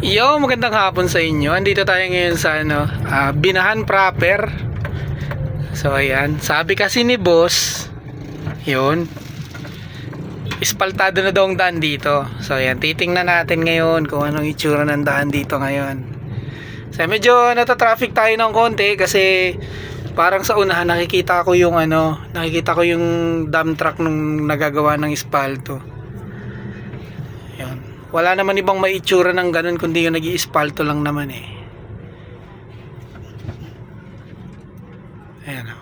Yo, magandang hapon sa inyo. Andito tayo ngayon sa ano, ah, Binahan proper. So ayan, sabi kasi ni boss, yun, ispaltado na daw ang daan dito. So ayan, titingnan natin ngayon kung anong itsura ng daan dito ngayon. So medyo nata-traffic tayo ng konti kasi parang sa unahan nakikita ko yung ano, nakikita ko yung dump truck nung nagagawa ng espalto. Wala naman ibang maitsura ng ganun kundi yung nag iispalto lang naman eh. Ayan o.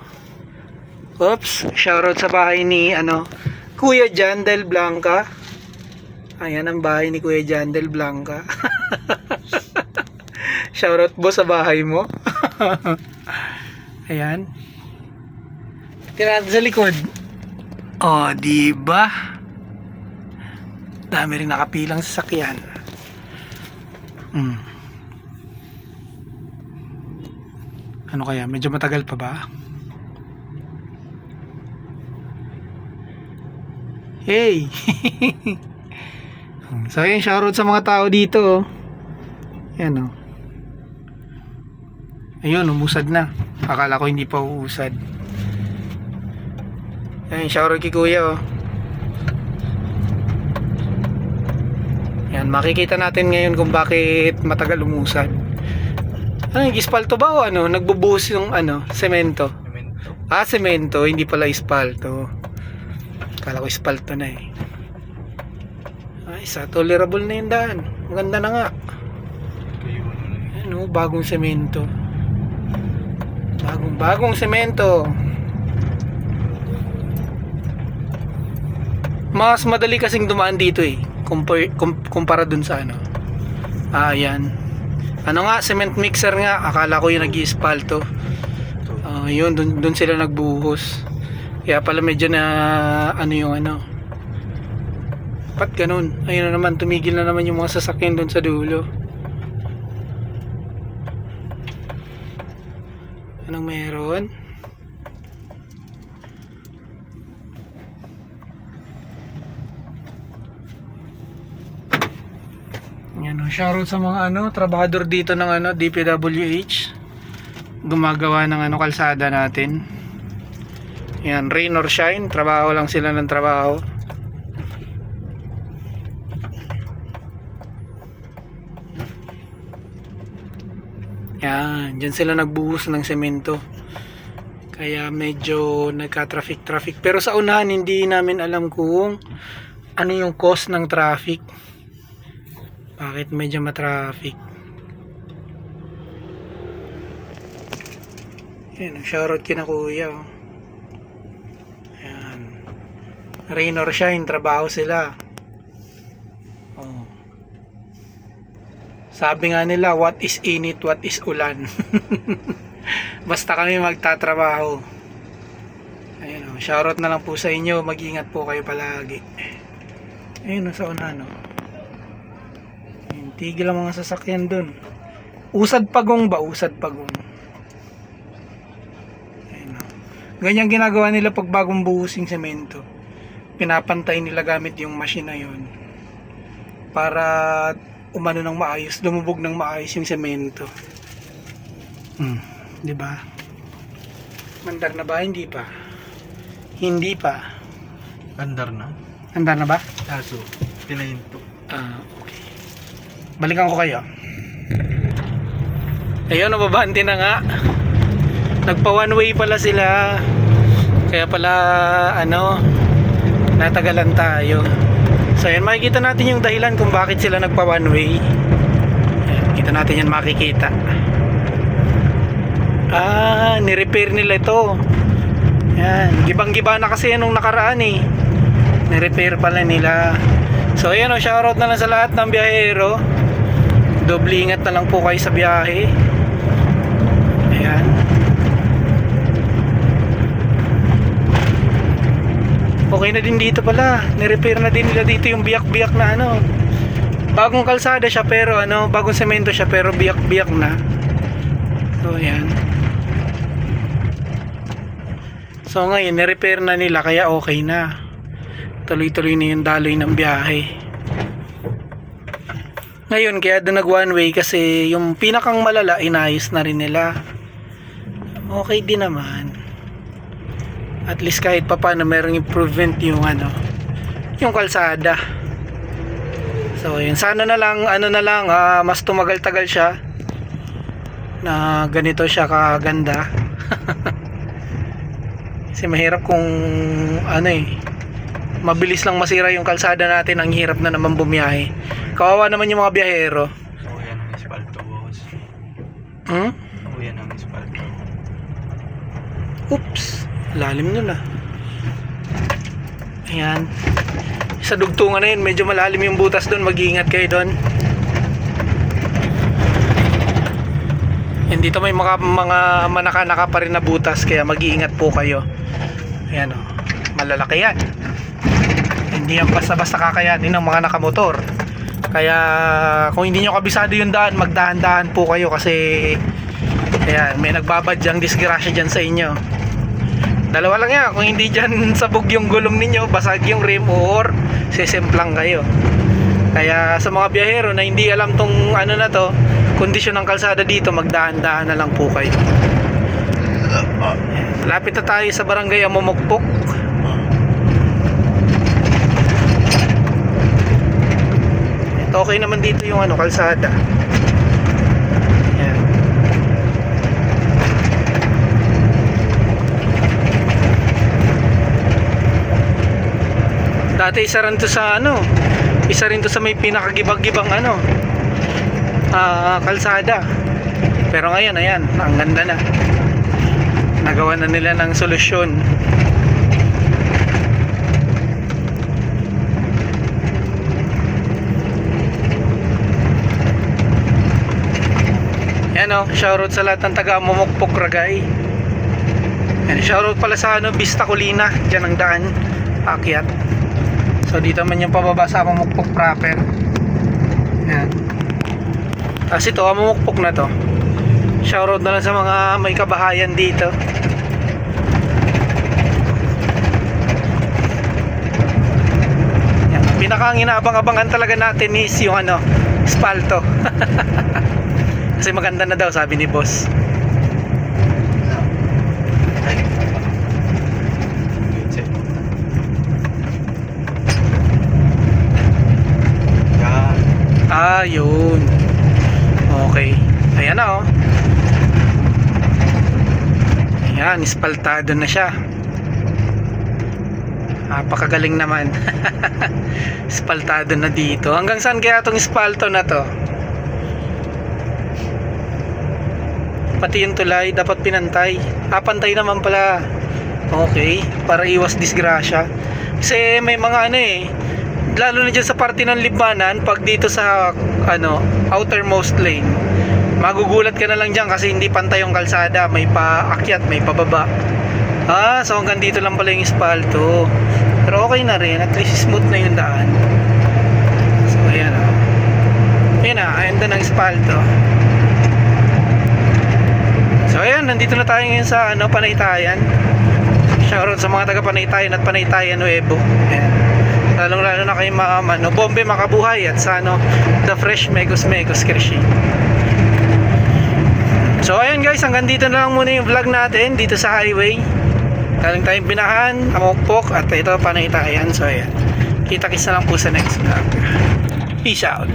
Oops, shoutout sa bahay ni ano, Kuya Jandel Blanca. Ayan ang bahay ni Kuya Jandel Blanca. shoutout mo sa bahay mo. Ayan. Tira sa likod. Oh, di ba? Dami rin nakapilang sasakyan. Hmm. Ano kaya? Medyo matagal pa ba? Hey! so yun, shoutout sa mga tao dito. oh. Yan o. Ayun, umusad na. Akala ko hindi pa uusad. Ayun, shoutout kay kuya oh. Makikita natin ngayon kung bakit matagal umusad. Ano, ispalto ba o ano? Nagbubuhos yung ano, semento. Memento. Ah, semento, hindi pala ispalto. Kala ko ispalto na eh. Ay, sa tolerable na yung daan. Maganda na nga. Ano. Ano, bagong semento. Bagong bagong semento. Mas madali kasing dumaan dito eh. Compare, kum- kumpara dun sa ano. Ah, yan. Ano nga, cement mixer nga. Akala ko yung nag ispalto Ito. Ah, yun, dun, dun sila nagbuhos. Kaya pala medyo na ano yung ano. Pat ganun. Ayun na naman, tumigil na naman yung mga sasakyan dun sa dulo. Anong meron? Yan o, shoutout sa mga ano, trabahador dito ng ano, DPWH gumagawa ng ano kalsada natin. Yan rain or shine trabaho lang sila ng trabaho. Yan dyan sila nagbuhos ng semento. Kaya medyo nagka-traffic traffic pero sa unahan hindi namin alam kung ano yung cause ng traffic bakit medyo matraffic Yan, shoutout kina kuya. oh. Yan. Rain or shine, trabaho sila. Oh. Sabi nga nila, what is init, what is ulan. Basta kami magtatrabaho. Ayun oh, shoutout na lang po sa inyo, mag-ingat po kayo palagi. Ayun oh, sa una no. Tigil ang mga sasakyan dun. Usad pagong ba? Usad pagong. Ayun. Ganyan ginagawa nila pag bagong buhusing semento. Pinapantay nila gamit yung machine na yun. Para umano ng maayos, lumubog ng maayos yung semento. Hmm, 'di ba? Mandar na ba? Hindi pa. Hindi pa. Andar na. Andar na ba? Kaso, pinahinto. Ah. Balikan ko kayo. Ayun, nababante na nga. Nagpa one way pala sila. Kaya pala, ano, natagalan tayo. So, ayan, makikita natin yung dahilan kung bakit sila nagpa one way. Ayan, kita natin yan makikita. Ah, nirepair nila ito. Yan, gibang-giba na kasi nung nakaraan eh. Nirepair pala nila. So ayan o, shoutout na lang sa lahat ng biyahero. Doble ingat na lang po kayo sa biyahe. Ayan. Okay na din dito pala. Nirepair na din nila dito yung biyak-biyak na ano. Bagong kalsada siya pero ano, bagong semento siya pero biyak-biyak na. So ayan. So ngayon, nirepair na nila kaya okay na. Tuloy-tuloy na yung daloy ng biyahe. Ngayon, kaya doon nag one way kasi yung pinakang malala, inayos na rin nila. Okay din naman. At least kahit pa paano merong improvement yung ano, yung kalsada. So, yun. Sana na lang, ano na lang, ah, mas tumagal-tagal siya na ganito siya kaganda. Kasi mahirap kung ano eh, mabilis lang masira yung kalsada natin, ang hirap na naman bumiyahe. Kawawa naman yung mga biyahero. Yan ang espalto, boss. Hmm? Yan ang espalto. Oops, lalim nun ah. Ayan. Sa dugtungan na yun, medyo malalim yung butas doon. Mag-iingat kayo doon. Yan dito may mga, mga manaka-naka pa rin na butas. Kaya mag-iingat po kayo. Ayan o. Malalaki yan. Hindi yan basta-basta kakayanin ng mga nakamotor. Kaya kung hindi nyo kabisado yung daan, magdahan-dahan po kayo kasi ayan, may nagbabadyang disgrasya dyan sa inyo. Dalawa lang yan. Kung hindi dyan sabog yung gulong ninyo, basag yung rim or sesemplang kayo. Kaya sa mga biyahero na hindi alam tong ano na to, kondisyon ng kalsada dito, magdahan-dahan na lang po kayo. Lapit na tayo sa barangay Amumukpok. Okay naman dito yung ano, kalsada. Ayan. Dati isa rin to sa ano, isa rin to sa may pinakagibag-gibang ano, ah, kalsada. Pero ngayon, ayan, ang ganda na. Nagawa na nila ng solusyon. Yan o, shoutout sa lahat ng taga Momokpok Ragay. Yan, shoutout pala sa ano, Vista Colina, dyan ang daan, akyat. So dito man yung pababa sa Momokpok proper. Yan. Tapos ito, Momokpok na to. Shoutout na lang sa mga may kabahayan dito. Yan. Pinaka ang inaabang-abangan talaga natin is yung ano, spalto. Kasi maganda na daw sabi ni boss. Ah, yun. Okay. Ayan na oh. Ayan, ispaltado na siya. Napakagaling naman. ispaltado na dito. Hanggang saan kaya itong ispalto na to? Pati yung tulay, dapat pinantay. Ah, pantay naman pala. Okay, para iwas disgrasya. Kasi may mga ano eh, lalo na dyan sa parte ng libanan, pag dito sa ano, outermost lane, magugulat ka na lang dyan kasi hindi pantay yung kalsada, may paakyat, may pababa. Ah, so hanggang dito lang pala yung espalto. Pero okay na rin, at least smooth na yung daan. So ayan o. Ayan na, ayan na ng espalto. Ayan, nandito na tayo ngayon sa ano, Panaytayan. Shoutout sa mga taga Panaytayan at Panaytayan Nuevo. Ayan. Lalong lalo na kay Ma'am ano, Bombe Makabuhay at sa ano, The Fresh Megos Megos Krishi. So ayun guys, hanggang dito na lang muna yung vlog natin dito sa highway. Galing tayong Binahan, Amokpok at ito Panaytayan. So ayan. Kita-kits lang po sa next vlog. Peace out.